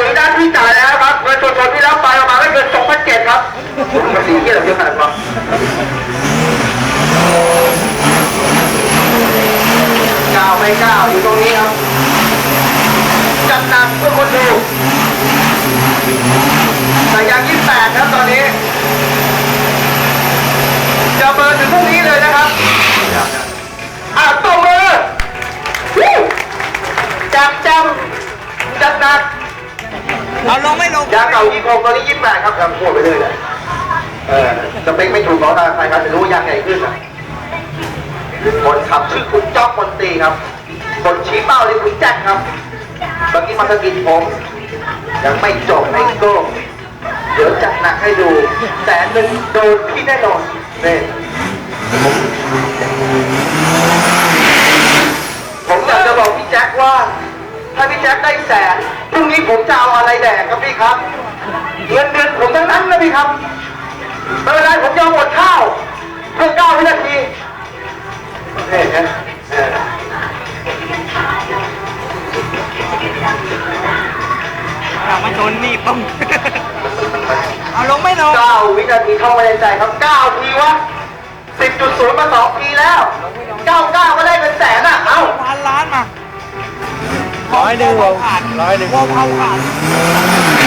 ขัดภาษีด้านที่จ่ายแล้วครับเงินสดๆที่รับไปประมาณไม่เกิน2,700ครับภาษีที่เราเยอะขนาดนั้นก้าวไม่ก้าวอยู่ตรงนี้ครับจัดหนักเพื่อคนดูแต่ยัง28ครับตอนนี้จะเบอร์ถึงพรุ่งนี้เลยนะครับอะตบมือจับจำจัดหนัก เอาลงไม่ลงยาเก่ายี่หกตอนนี้ยี่แปดครับยังพูดไปเลยเลยเออสเปคไม่ถูกของทางใครครับจะรู้ว่ายางใหญ่ขึ้นอะคนขับชื่อคุณจ๊อกคนตีครับ คนชี้เป้าเลยคุณแจ็คครับเมื่อกี้มาสกิดผมยังไม่จบไอ้โก้เดี๋ยวจัดหนักให้ดูแต่หนึ่งโดนพี่แน่นอนเนี่ผมอยากจะบอกพี่แจ็คว่า ถ้าพี่แจ็คได้แสนพรุ่งนี้ผมจะเอาอะไรแดกครับพี่ครับ เงินเดือนผมทั้งนั้นนะพี่ครับไม่เป็นไรผมยอมอดข้าวเพื่อเก้าวินาทีเฮ้ยเฮ้ยเฮ้ยเอามาชนนี่ปึ้งเอาลงไม่ลงเก้าวินาทีเข้ามาในใจครับเก้าทีวะสิบจุดศูนย์มาสองทีแล้วเก้าเก้าก็ได้เป็ ร้อยหนึ่งร้อยหนึ่ง วอลเผาผ่าน